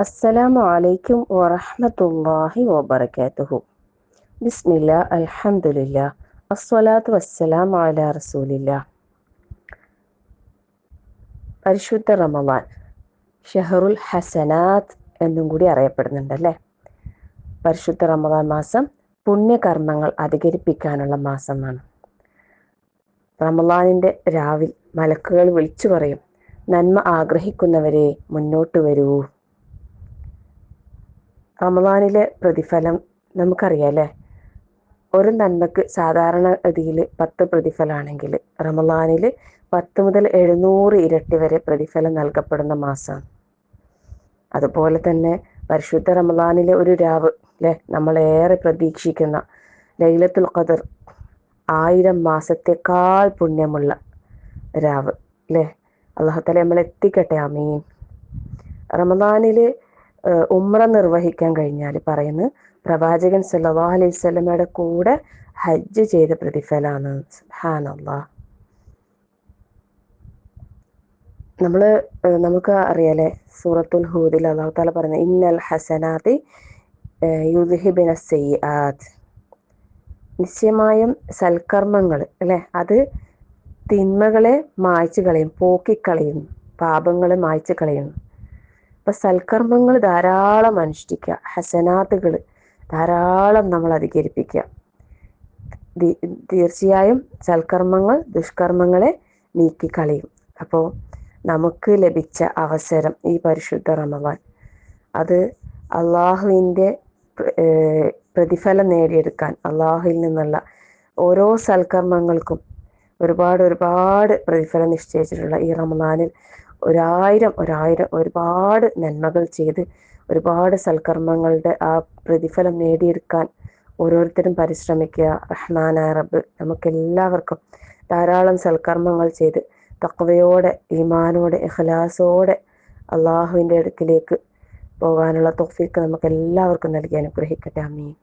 അസ്സലാമു അലൈക്കും വറഹ്മത്തുള്ളാഹി വബറകാതുഹു. ബിസ്മില്ല അൽഹമുല്ല അസ്സലാത്തു വസ്സലാമു അലാ റസൂലില്ലാഹ് പരിശുദ്ധ റമവാൻ ഷഹറുൽ ഹസനാത് എന്നും കൂടി അറിയപ്പെടുന്നുണ്ടല്ലേ? പരിശുദ്ധ റമവാൻ മാസം പുണ്യകർമ്മങ്ങൾ അധികരിപ്പിക്കാനുള്ള മാസമാണ്. റമലാനിന്റെ രാവിൽ മലക്കുകൾ വിളിച്ചു പറയും നന്മ ആഗ്രഹിക്കുന്നവരെ മുന്നോട്ട് വരൂ. റമദാനിലെ പ്രതിഫലം നമുക്കറിയാലേ ഒരു നന്മക്ക് സാധാരണ ഗതിയിൽ പത്ത് പ്രതിഫലമാണെങ്കിൽ റമദാനിൽ പത്ത് മുതൽ എഴുന്നൂറ് ഇരട്ടി വരെ പ്രതിഫലം നൽകപ്പെടുന്ന മാസമാണ്. അതുപോലെ തന്നെ പരിശുദ്ധ റമദാനിലെ ഒരു രാവ് അല്ലെ നമ്മളേറെ പ്രതീക്ഷിക്കുന്ന ലൈലത്തുൽ ഖദർ ആയിരം മാസത്തെക്കാൾ പുണ്യമുള്ള രാവ് അല്ലേ അള്ളാഹുത്തല നമ്മൾ എത്തിക്കട്ടെ. അമീൻ റമദാനിൽ ഉമ്ര നിർവഹിക്കാൻ കഴിഞ്ഞാൽ പറയുന്നത് പ്രവാചകൻ സല്ലല്ലാഹു അലൈഹി സ്വലമയുടെ കൂടെ ഹജ്ജ് ചെയ്ത പ്രതിഫലമാണ്. സുബ്ഹാനല്ലാഹ് നമ്മൾ നമുക്ക് അറിയാലേ സൂറത്തുൽ ഹൂദിൽ അള്ളാഹു താല പറയുന്നത് ഇന്നൽ ഹസനാത്തി യുദ്ഹിബിന സയ്യാത്ത് നിശ്ചയമായും സൽക്കർമ്മങ്ങൾ അല്ലേ? അത് തിന്മകളെ മായ്ച്ചു കളയും പോക്കിക്കളയും പാപങ്ങളെ മായ്ച്ചു കളയുന്നു അപ്പൊ സൽക്കർമ്മങ്ങൾ ധാരാളം അനുഷ്ഠിക്കുക. ഹസനാത്തുകൾ ധാരാളം നമ്മൾ അധികരിപ്പിക്കുക. തീർച്ചയായും സൽക്കർമ്മങ്ങൾ ദുഷ്കർമ്മങ്ങളെ നീക്കിക്കളയും. അപ്പോൾ നമുക്ക് ലഭിച്ച അവസരം ഈ പരിശുദ്ധ റമവാൻ. അത് അള്ളാഹുവിന്റെ പ്രതിഫലം നേടിയെടുക്കാൻ അള്ളാഹുവിൽ നിന്നുള്ള ഓരോ സൽക്കർമ്മങ്ങൾക്കും ഒരുപാട് ഒരുപാട് പ്രതിഫലം നിശ്ചയിച്ചിട്ടുള്ള ഈ റമദാനിൽ ഒരായിരം ഒരായിരം ഒരുപാട് നന്മകൾ ചെയ്ത് ഒരുപാട് സൽക്കർമ്മങ്ങളുടെ ആ പ്രതിഫലം നേടിയെടുക്കാൻ ഓരോരുത്തരും പരിശ്രമിക്കുക. റഹ്മാനായ റബ്ബ് നമുക്കെല്ലാവർക്കും ധാരാളം സൽക്കർമ്മങ്ങൾ ചെയ്ത് തക്വയോടെ ഈമാനോടെ ഇഖലാസോടെ അള്ളാഹുവിന്റെ അടുക്കിലേക്ക് പോകാനുള്ള തൊഫീക്ക് നമുക്ക് എല്ലാവർക്കും നൽകി അനുഗ്രഹിക്കട്ടെ. അമീൻ